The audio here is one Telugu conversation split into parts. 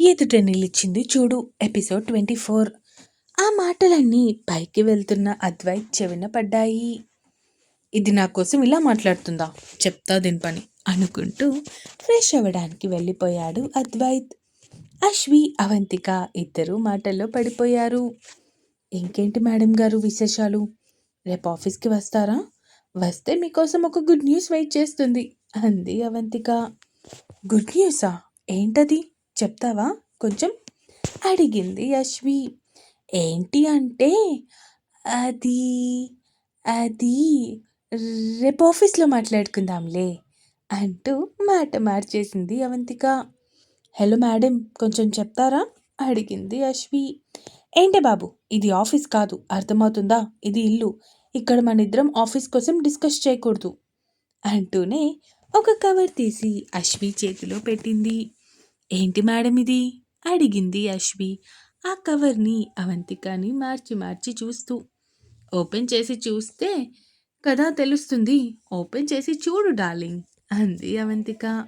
ఎదుట నిలిచింది చూడు ఎపిసోడ్ ట్వంటీ ఫోర్. ఆ మాటలన్నీ పైకి వెళ్తున్న అద్వైత్ చెవిన పడ్డాయి. ఇది నా కోసం ఇలా మాట్లాడుతుందా? చెప్తా దీని పని అనుకుంటూ ఫ్రెష్ అవ్వడానికి వెళ్ళిపోయాడు అద్వైత్. అశ్వి అవంతిక ఇద్దరు మాటల్లో పడిపోయారు. ఇంకేంటి మేడం గారు విశేషాలు? రేపు ఆఫీస్కి వస్తారా? వస్తే మీకోసం ఒక గుడ్ న్యూస్ వెయిట్ చేస్తుంది అంది అవంతిక. గుడ్ న్యూసా? ఏంటది? చెప్తావా? కొంచెం అడిగింది అశ్వి. ఏంటి అంటే అది అది రేపు ఆఫీస్లో మాట్లాడుకుందాంలే అంటూ మాట మార్చేసింది అవంతిక. హలో మేడం కొంచెం చెప్తారా? అడిగింది అశ్వి. ఏంటి బాబు ఇది ఆఫీస్ కాదు అర్థమవుతుందా? ఇది ఇల్లు ఇక్కడ మన ఇద్దరం ఆఫీస్ కోసం డిస్కస్ చేయకూడదు అంటూనే ఒక కవర్ తీసి అశ్వి చేతిలో పెట్టింది. ఏంటి మేడం ఇది? అడిగింది అశ్వి. ఆ కవర్ని అవంతికని మార్చి మార్చి చూస్తూ. ఓపెన్ చేసి చూస్తే కదా తెలుస్తుంది. ఓపెన్ చేసి చూడు డార్లింగ్ అంది అవంతిక.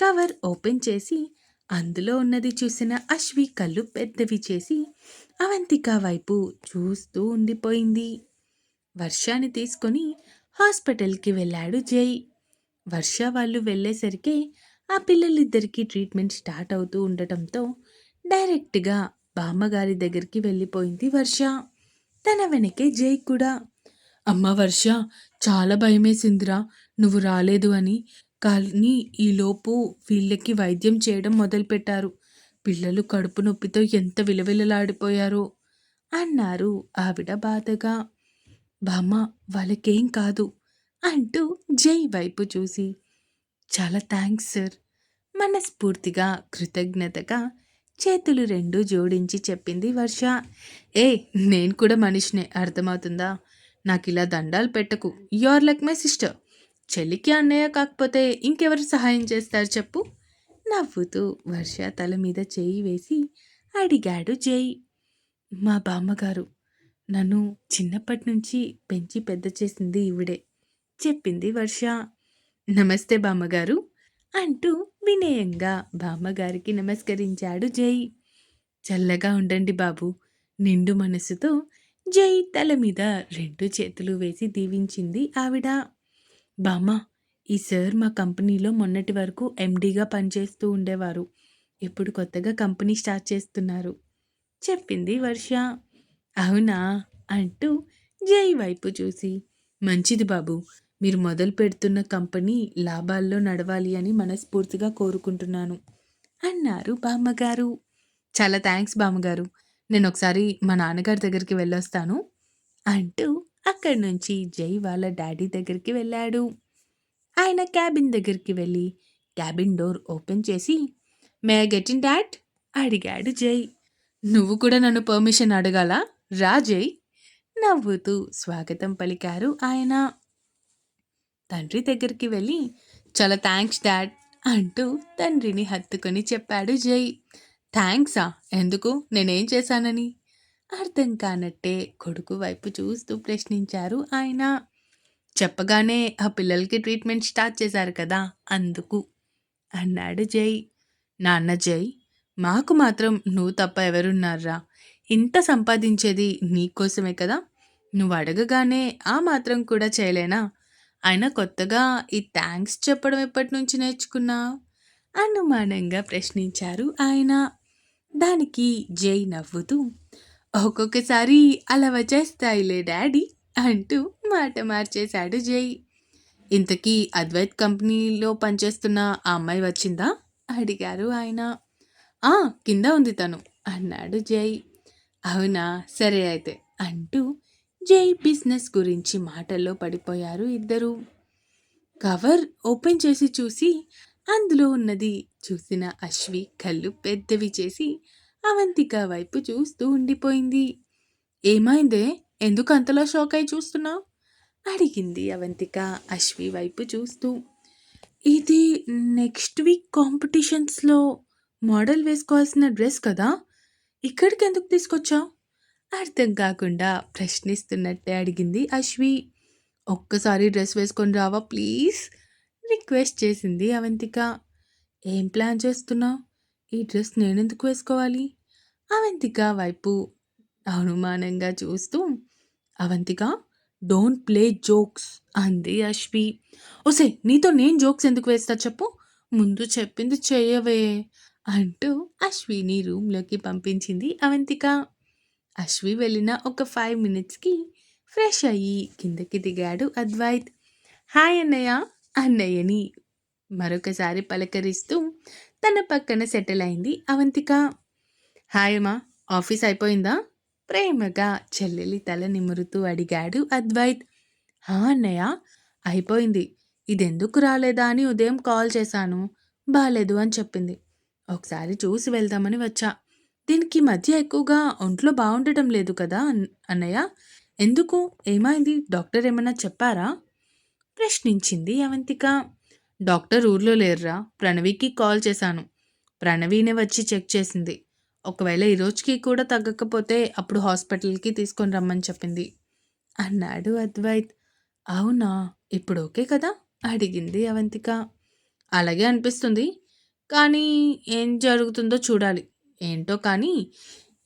కవర్ ఓపెన్ చేసి అందులో ఉన్నది చూసిన అశ్వి కళ్ళు పెద్దవి చేసి అవంతిక వైపు చూస్తూ ఉండిపోయింది. వర్షాన్ని తీసుకొని హాస్పిటల్కి వెళ్ళాడు జై. వర్ష వాళ్ళు వెళ్ళేసరికి ఆ పిల్లలిద్దరికీ ట్రీట్మెంట్ స్టార్ట్ అవుతూ ఉండటంతో డైరెక్ట్గా బామ్మగారి దగ్గరికి వెళ్ళిపోయింది వర్ష. తన వెనకే జై కూడా అమ్మ వర్ష చాలా భయమేసిందిరా నువ్వు రాలేదు అని. కానీ ఈలోపు వీళ్ళకి వైద్యం చేయడం మొదలుపెట్టారు పిల్లలు కడుపు నొప్పితో ఎంత విలవిలలాడిపోయారో అన్నారు ఆవిడ బాధగా. బామ్మ వాళ్ళకేం కాదు అంటూ జై వైపు చూసి చాలా థ్యాంక్స్ సార్. మనస్ఫూర్తిగా కృతజ్ఞతగా చేతులు రెండు జోడించి చెప్పింది వర్ష. ఏ నేను కూడా మనిషినే అర్థమవుతుందా? నాకు ఇలా దండాలు పెట్టకు. You are like my sister. చెల్లికి అన్నయ్య కాకపోతే ఇంకెవరు సహాయం చేస్తారు చెప్పు? నవ్వుతూ వర్ష తల మీద చేయి వేసి అడిగాడు జై. మా బామ్మగారు నన్ను చిన్నప్పటి నుంచి పెంచి పెద్ద చేసింది ఈవిడే చెప్పింది వర్ష. నమస్తే బామ్మగారు అంటూ వినయంగా బామ్మగారికి నమస్కరించాడు జై. చల్లగా ఉండండి బాబు. నిండు మనసుతో జై తల మీద రెండు చేతులు వేసి దీవించింది ఆవిడ. బామ్మ ఈ సార్ మా కంపెనీలో మొన్నటి వరకు ఎండీగా పనిచేస్తూ ఉండేవారు. ఇప్పుడు కొత్తగా కంపెనీ స్టార్ట్ చేస్తున్నారు. చెప్పింది వర్ష. అవునా? అంటూ జై వైపు చూసి మంచిది బాబు. మీరు మొదలు పెడుతున్న కంపెనీ లాభాల్లో నడవాలి అని మనస్ఫూర్తిగా కోరుకుంటున్నాను. అన్నారు బామ్మగారు. చాలా థ్యాంక్స్ బామ్మగారు. నేను ఒకసారి మా నాన్నగారి దగ్గరికి వెళ్ళొస్తాను అంటూ అక్కడి నుంచి జై వాళ్ళ డాడీ దగ్గరికి వెళ్ళాడు. ఆయన క్యాబిన్ దగ్గరికి వెళ్ళి క్యాబిన్ డోర్ ఓపెన్ చేసి మే గెట్ ఇన్ డాట్ అడిగాడు జై. నువ్వు కూడా నన్ను పర్మిషన్ అడగాల? రా జై. నవ్వుతూ స్వాగతం పలికారు ఆయన. తండ్రి దగ్గరికి వెళ్ళి చాలా థ్యాంక్స్ డాడ్ అంటూ తండ్రిని హత్తుకొని చెప్పాడు జై. థ్యాంక్సా ఎందుకు? నేనేం చేశానని? అర్థం కానట్టే కొడుకు వైపు చూస్తూ ప్రశ్నించారు ఆయన. చెప్పగానే ఆ పిల్లలకి ట్రీట్మెంట్ స్టార్ట్ చేశారు కదా అందుకు అన్నాడు జై. నాన్న జై మాకు మాత్రం నువ్వు తప్ప ఎవరున్నారా ఇంత సంపాదించేది నీకోసమే కదా? నువ్వు అడగగానే ఆ మాత్రం కూడా చేయలేనా? ఆయన కొత్తగా ఈ థ్యాంక్స్ చెప్పడం ఎప్పటి నుంచి నేర్చుకున్నావు అనుమానంగా ప్రశ్నించారు ఆయన. దానికి జై నవ్వుతూ ఒక్కొక్కసారి అలా వచ్చేస్తాయిలే డాడీ అంటూ మాట మార్చేశాడు జై. ఇంతకీ అద్వైత్ కంపెనీలో పనిచేస్తున్న ఆ అమ్మాయి వచ్చిందా? అడిగారు ఆయన. ఆ కింద ఉంది తను అన్నాడు జై. అవునా సరే అయితే అంటూ జై బిజినెస్ గురించి మాటల్లో పడిపోయారు ఇద్దరు. కవర్ ఓపెన్ చేసి చూసి అందులో ఉన్నది చూసిన అశ్వి కళ్ళు పెద్దవి చేసి అవంతిక వైపు చూస్తూ ఉండిపోయింది. ఏమైందే? ఎందుకు అంతలా షాక్ అయి చూస్తున్నావు? అడిగింది అవంతిక అశ్వి వైపు చూస్తూ. ఇది నెక్స్ట్ వీక్ కాంపిటీషన్స్లో మోడల్ వేసుకోవాల్సిన డ్రెస్ కదా? ఇక్కడికి ఎందుకు తీసుకొచ్చావు? అర్థం కాకుండా ప్రశ్నిస్తున్నట్టే అడిగింది అశ్వి. ఒక్కసారి డ్రెస్ వేసుకొని రావా ప్లీజ్? రిక్వెస్ట్ చేసింది అవంతిక. ఏం ప్లాన్ చేస్తున్నావు? ఈ డ్రెస్ నేనెందుకు వేసుకోవాలి? అవంతిక వైపు అనుమానంగా చూస్తూ అవంతిక డోంట్ ప్లే జోక్స్ అంది అశ్వి. ఒసే నీతో నేను జోక్స్ ఎందుకు వేస్తా చెప్పు? ముందు చెప్పింది చేయవే అంటూ అశ్విని రూమ్లోకి పంపించింది అవంతిక. అశ్వి వెళ్ళిన ఒక ఫైవ్ మినిట్స్కి ఫ్రెష్ అయ్యి కిందకి దిగాడు అద్వైత్. హాయ్ అన్నయ్య అన్నయ్యని. మరొకసారి పలకరిస్తూ తన పక్కన సెటిల్ అయింది అవంతిక. హాయ్ అమ్మా ఆఫీస్ అయిపోయిందా? ప్రేమగా చెల్లెలి తల నిమురుతూ అడిగాడు అద్వైత్. హా అన్నయ్య అయిపోయింది. ఇదెందుకు రాలేదా అని ఉదయం కాల్ చేశాను. బాలేదు అని చెప్పింది. ఒకసారి చూసి వెళ్దామని వచ్చా. దీనికి మధ్య ఎక్కువగా ఒంట్లో బాగుండటం లేదు కదా అన్నయ్య? ఎందుకు? ఏమైంది? డాక్టర్ ఏమైనా చెప్పారా? ప్రశ్నించింది అవంతిక. డాక్టర్ ఊర్లో లేరురా. ప్రణవికి కాల్ చేశాను. ప్రణవినే వచ్చి చెక్ చేసింది. ఒకవేళ ఈ రోజుకి కూడా తగ్గకపోతే అప్పుడు హాస్పిటల్కి తీసుకొని రమ్మని చెప్పింది. అన్నాడు అద్వైత్. అవునా? ఇప్పుడు ఓకే కదా? అడిగింది అవంతిక. అలాగే అనిపిస్తుంది. కానీ ఏం జరుగుతుందో చూడాలి. ఏంటో కానీ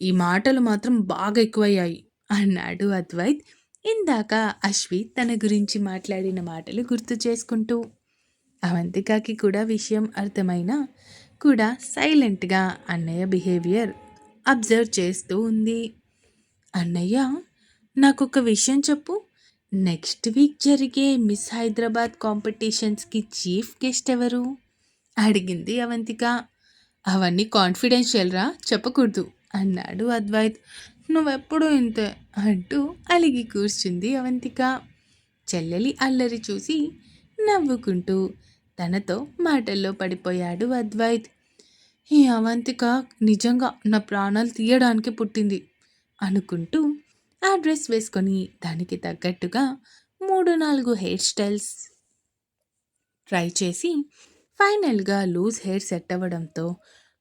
ఈ మాటలు మాత్రం బాగా ఎక్కువయ్యాయి. అన్నాడు అద్వైత్. ఇందాక అశ్విత్ తన గురించి మాట్లాడిన మాటలు గుర్తు చేసుకుంటూ. అవంతికకి కూడా విషయం అర్థమైనా కూడా సైలెంట్గా అన్నయ్య బిహేవియర్ అబ్జర్వ్ చేస్తూ ఉంది. అన్నయ్య నాకు ఒక విషయం చెప్పు. నెక్స్ట్ వీక్ జరిగే మిస్ హైదరాబాద్ కాంపిటీషన్స్కి చీఫ్ గెస్ట్ ఎవరు? అడిగింది అవంతిక. అవన్నీ కాన్ఫిడెన్షియల్ రా చెప్పకూడదు. అన్నాడు అద్వైత్. నువ్వెప్పుడు ఇంతే? అంటూ అలిగి కూర్చుంది అవంతిక. చెల్లెలి అల్లరి చూసి నవ్వుకుంటూ తనతో మాటల్లో పడిపోయాడు అద్వైత్. ఈ అవంతిక నిజంగా నా ప్రాణాలు తీయడానికి పుట్టింది అనుకుంటూ ఆ డ్రెస్ వేసుకొని దానికి తగ్గట్టుగా మూడు నాలుగు హెయిర్ స్టైల్స్ ట్రై చేసి ఫైనల్గా లూజ్ హెయిర్ సెట్ అవ్వడంతో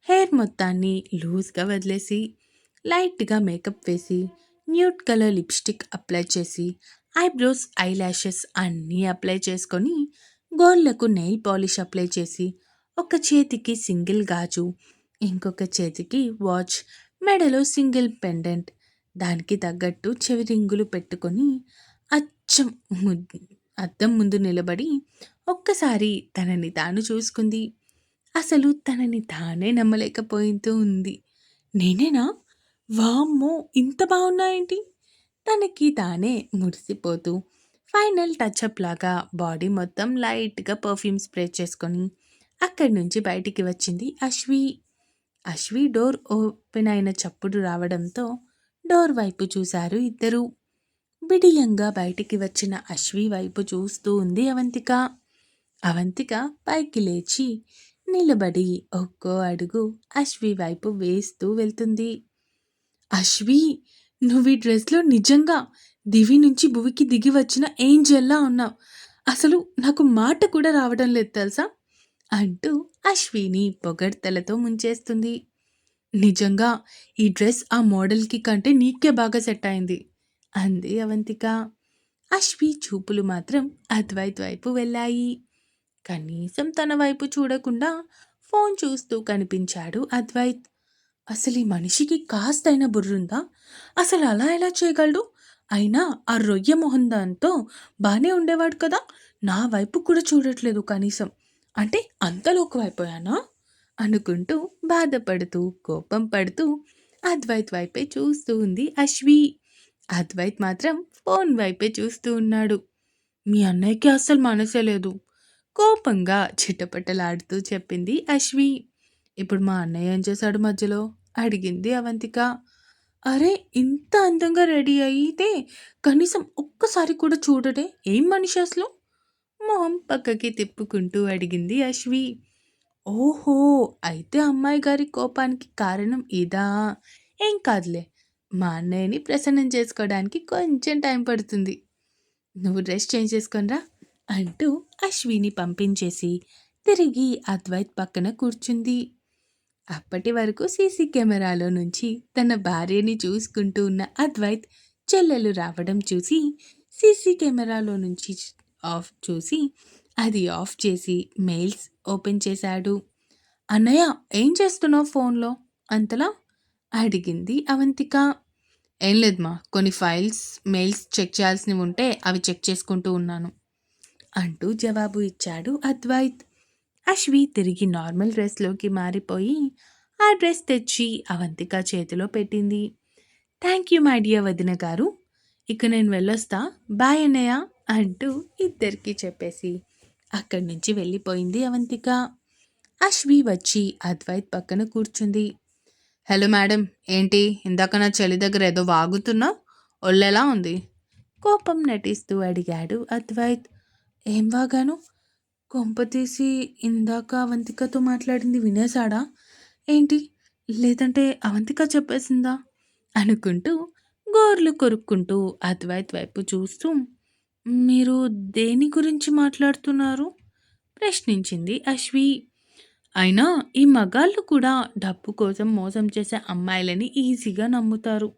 హెయిర్ మొత్తాన్ని లూజ్గా వదిలేసి లైట్గా మేకప్ వేసి న్యూట్ కలర్ లిప్స్టిక్ అప్లై చేసి ఐబ్రోస్ ఐ ల్యాషెస్ అన్నీ అప్లై చేసుకొని గోళ్ళకు నెయిల్ పాలిష్ అప్లై చేసి ఒక చేతికి సింగిల్ గాజు ఇంకొక చేతికి వాచ్ మెడలో సింగిల్ పెండెంట్ దానికి తగ్గట్టు చెవి రింగులు పెట్టుకొని అచ్చం అద్దం ముందు నిలబడి ఒక్కసారి తనని తాను చూసుకుంది. అసలు తనని తానే నమ్మలేకపోయింటూ ఉంది. నేనేనా? వామ్మో! ఇంత బాగున్నాయేంటి? తనకి తానే మురిసిపోతూ ఫైనల్ టచ్అప్ లాగా బాడీ మొత్తం లైట్గా పర్ఫ్యూమ్ స్ప్రే చేసుకొని అక్కడి నుంచి బయటికి వచ్చింది అశ్వి. అశ్వి డోర్ ఓపెన్ అయిన చప్పుడు రావడంతో డోర్ వైపు చూశారు ఇద్దరు. బిడియంగా బయటికి వచ్చిన అశ్వి వైపు చూస్తూ ఉంది అవంతిక. అవంతిక పైకి లేచి నిలబడి ఒక్కో అడుగు అశ్వి వైపు వేస్తూ వెళ్తుంది. అశ్వి నువ్వు ఈ డ్రెస్లో నిజంగా దివి నుంచి భువికి దిగి వచ్చిన ఏంజల్లా ఉన్నావు? అసలు నాకు మాట కూడా రావడం లేదు తెలుసా? అంటూ అశ్విని పొగడ్తలతో ముంచేస్తుంది. నిజంగా ఈ డ్రెస్ ఆ మోడల్కి కంటే నీకే బాగా సెట్ అయింది అంది అవంతిక. అశ్వి చూపులు మాత్రం అద్వైత్ వైపు వెళ్ళాయి. కనీసం తన వైపు చూడకుండా ఫోన్ చూస్తూ కనిపించాడు అద్వైత్. అసలు ఈ మనిషికి కాస్తైన బుర్రుందా? అసలు అలా ఎలా చేయగలడు? అయినా ఆ రొయ్య మొహం దాంతో బాగానే ఉండేవాడు కదా? నా వైపు కూడా చూడట్లేదు కనీసం. అంటే అంతలోకి అయిపోయానా అనుకుంటూ బాధపడుతూ కోపం పడుతూ అద్వైత్ వైపే చూస్తూ ఉంది అశ్వి. అద్వైత్ మాత్రం ఫోన్ వైపే చూస్తూ ఉన్నాడు. మీ అన్నయ్యకి అస్సలు మనసే లేదు. కోపంగా చిట్టపట్టలాడుతూ చెప్పింది అశ్వి. ఇప్పుడు మా అన్నయ్య ఏం చేశాడు మధ్యలో? అడిగింది అవంతిక. అరే ఇంత అందంగా రెడీ అయితే కనీసం ఒక్కసారి కూడా చూడడే? ఏం మనిషి అసలు? మొహం పక్కకి తిప్పుకుంటూ అడిగింది అశ్వి. ఓహో అయితే అమ్మాయి గారి కోపానికి కారణం ఇదా? ఏం కాదులే మా అన్నయ్యని ప్రసన్నం చేసుకోవడానికి కొంచెం టైం పడుతుంది. నువ్వు డ్రెస్ చేంజ్ చేసుకొనిరా అంటూ అశ్విని పంపించేసి తిరిగి అద్వైత్ పక్కన కూర్చుంది. అప్పటి వరకు సీసీ కెమెరాలో నుంచి తన భార్యని చూసుకుంటూ ఉన్న అద్వైత్ చెల్లెలు రావడం చూసి సీసీ కెమెరాలో నుంచి ఆఫ్ చూసి అది ఆఫ్ చేసి మెయిల్స్ ఓపెన్ చేశాడు. అన్నయ్య ఏం చేస్తున్నావు ఫోన్లో? అంతలా అడిగింది అవంతిక. ఏం లేదు మా కొన్ని ఫైల్స్ మెయిల్స్ చెక్ చేయాల్సినవి ఉంటే అవి చెక్ చేసుకుంటూ ఉన్నాను. అంటూ జవాబు ఇచ్చాడు అద్వైత్. అశ్వి తిరిగి నార్మల్ డ్రెస్లోకి మారిపోయి ఆ డ్రెస్ తెచ్చి అవంతిక చేతిలో పెట్టింది. థ్యాంక్ యూ మై డియర్ వదిన గారు. ఇక నేను వెళ్ళొస్తా. బాయ్ అన్నయ్య అంటూ ఇద్దరికి చెప్పేసి అక్కడి నుంచి వెళ్ళిపోయింది అవంతిక. అశ్వి వచ్చి అద్వైత్ పక్కన కూర్చుంది. హలో మేడం ఏంటి? ఇందాక నా చెల్లి దగ్గర ఏదో వాగుతున్నావు ఒళ్ళెలా ఉంది? కోపం నటిస్తూ అడిగాడు అద్వైత్. ఏం వాగాను? కొంప తీసి ఇందాక అవంతికతో మాట్లాడింది వినేశాడా? ఏంటి? లేదంటే అవంతిక చెప్పేసిందా? అనుకుంటూ గోర్లు కొరుక్కుంటూ అద్వైత్ వైపు చూస్తూ మీరు దేని గురించి మాట్లాడుతున్నారు? ప్రశ్నించింది అశ్వి. అయినా ఈ మగాళ్ళు కూడా డబ్బు కోసం మోసం చేసే అమ్మాయిలని ఈజీగా నమ్ముతారు.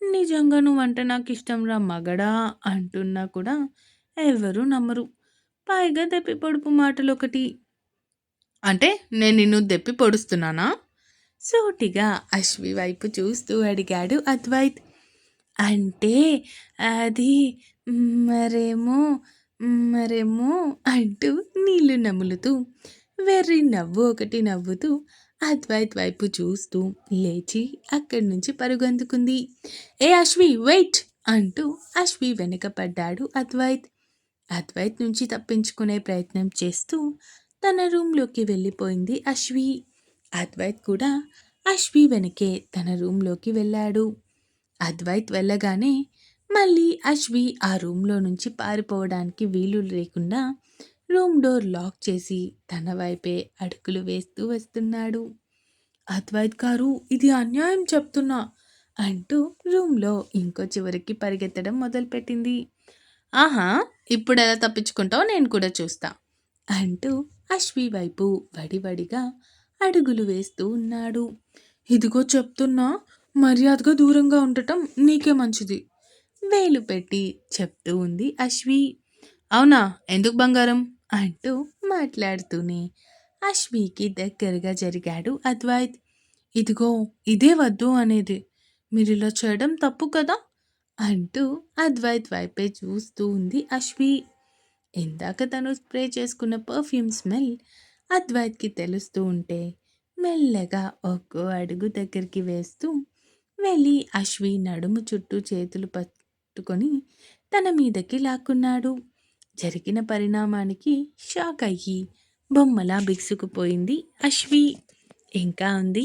నిజంగా నువ్వంటే నాకు ఇష్టం రా మగడా? అంటున్నా కూడా ఎవరు నమ్మరు. పైగా దెప్పి పొడుపు మాటలు ఒకటి అంటే నేను నిన్ను దెప్పి పొడుస్తున్నానా? సూటిగా అశ్వి వైపు చూస్తూ అడిగాడు అద్వైత్. అంటే అది మరేమో మరేమో అంటూ నీళ్ళు నములుతూ వెర్రి నవ్వు ఒకటి నవ్వుతూ అద్వైత్ వైపు చూస్తూ లేచి అక్కడి నుంచి పరుగందుకుంది. ఏ అశ్వి వెయిట్! అంటూ అశ్వి వెనుక పడ్డాడు అద్వైత్. అద్వైత్ నుంచి తప్పించుకునే ప్రయత్నం చేస్తూ తన రూమ్లోకి వెళ్ళిపోయింది అశ్వి. అద్వైత్ కూడా అశ్వి వెనకే తన రూమ్లోకి వెళ్ళాడు. అద్వైత్ వెళ్ళగానే మళ్ళీ అశ్వి ఆ రూమ్లో నుంచి పారిపోవడానికి వీలు లేకుండా రూమ్ డోర్ లాక్ చేసి తన వైపే అడుగులు వేస్తూ వస్తున్నాడు. అద్వైత్ గారు ఇది అన్యాయం చెప్తున్నా అంటూ రూమ్లో ఇంకో చివరికి పరిగెత్తడం మొదలుపెట్టింది. ఆహా! ఇప్పుడు ఎలా తప్పించుకుంటావో నేను కూడా చూస్తా అంటూ అశ్వి వైపు వడివడిగా అడుగులు వేస్తూ ఉన్నాడు. ఇదిగో చెప్తున్నా మర్యాదగా దూరంగా ఉండటం నీకే మంచిది వేలు పెట్టి చెప్తూ ఉంది అశ్వి. అవునా ఎందుకు బంగారం? అంటూ మాట్లాడుతూనే అశ్వికి దగ్గరగా జరిగాడు అద్వైత్. ఇదిగో ఇదే వద్దు అనేది మీరు ఇలా చేయడం తప్పు కదా? అంటూ అద్వైత్ వైపే చూస్తూ ఉంది అశ్వి. ఇందాక తను స్ప్రే చేసుకున్న పర్ఫ్యూమ్ స్మెల్ అద్వైత్కి తెలుస్తూ ఉంటే మెల్లగా ఒక్కో అడుగు దగ్గరికి వేస్తూ వెళ్ళి అశ్వి నడుము చుట్టూ చేతులు పట్టుకొని తన మీదకి లాక్కున్నాడు. జరిగిన పరిణామానికి షాక్ అయ్యి బొమ్మలా బిగుసుకుపోయింది అశ్వి. ఇంకా ఉంది?